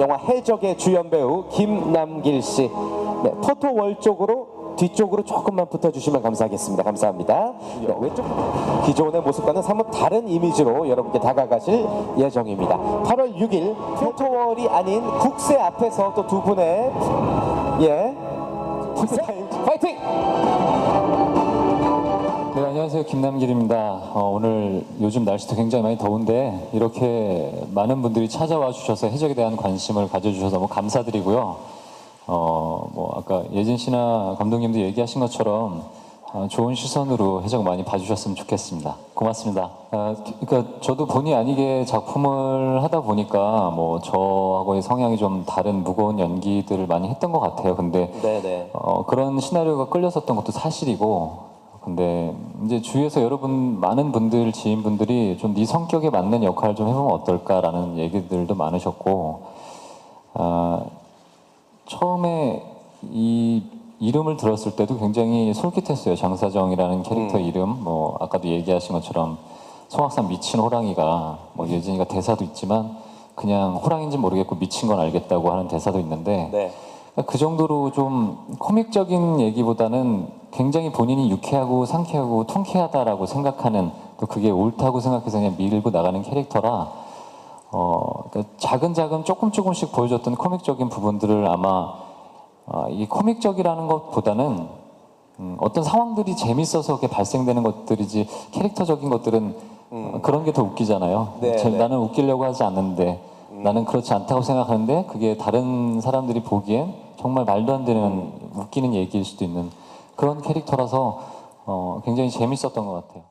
영화 해적의 주연 배우 김남길 씨. 네, 포토 월 쪽으로 뒤쪽으로 조금만 붙어주시면 감사하겠습니다. 감사합니다. 네, 왼쪽 기존의 모습과는 사뭇 다른 이미지로 여러분께 다가가실 예정입니다. 8월 6일 포토월이 아닌 국세 앞에서 또 두 분의 예 타임 안녕하세요. 김남길입니다. 어, 오늘 요즘 날씨도 굉장히 많이 더운데 이렇게 많은 분들이 찾아와 주셔서 해적에 대한 관심을 가져주셔서 너무 감사드리고요. 어, 뭐 아까 예진 씨나 감독님도 얘기하신 것처럼 어, 좋은 시선으로 해적 많이 봐주셨으면 좋겠습니다. 고맙습니다. 아, 그러니까 저도 본의 아니게 작품을 하다 보니까 뭐 저하고의 성향이 좀 다른 무거운 연기들을 많이 했던 것 같아요. 근데 네네. 어, 그런 시나리오가 끌렸었던 것도 사실이고 근데 이제 주위에서 여러분 많은 분들 지인분들이 좀 네 성격에 맞는 역할을 좀 해보면 어떨까라는 얘기들도 많으셨고 아, 처음에 이 이름을 들었을 때도 굉장히 솔깃했어요. 장사정이라는 캐릭터 이름. 뭐 아까도 얘기하신 것처럼 송악산 미친 호랑이가 뭐 예진이가 대사도 있지만 그냥 호랑인지 모르겠고 미친 건 알겠다고 하는 대사도 있는데 네. 그 정도로 좀 코믹적인 얘기보다는 굉장히 본인이 유쾌하고 상쾌하고 통쾌하다라고 생각하는 또 그게 옳다고 생각해서 그냥 밀고 나가는 캐릭터라 어, 그러니까 작은 작은 조금 조금씩 보여줬던 코믹적인 부분들을 아마 아, 이 코믹적이라는 것보다는 음, 어떤 상황들이 재밌어서 그게 발생되는 것들이지 캐릭터적인 것들은 어, 그런 게 더 웃기잖아요. 음. 네, 제- 네. 음. 나는 웃기려고 하지 않는데 나는 그렇지 않다고 생각하는데 그게 다른 사람들이 보기엔 정말 말도 안 되는 음. 웃기는 얘기일 수도 있는 그런 캐릭터라서 어, 굉장히 재밌었던 것 같아요.